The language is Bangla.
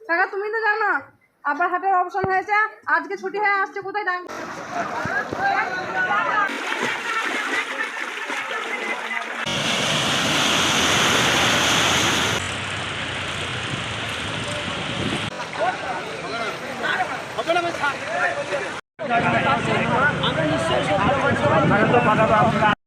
কাকা তুমি তো জানো আবার হাটের অপশন হয়েছে আজকে ছুটি হয়ে আসছে কোথায় দাম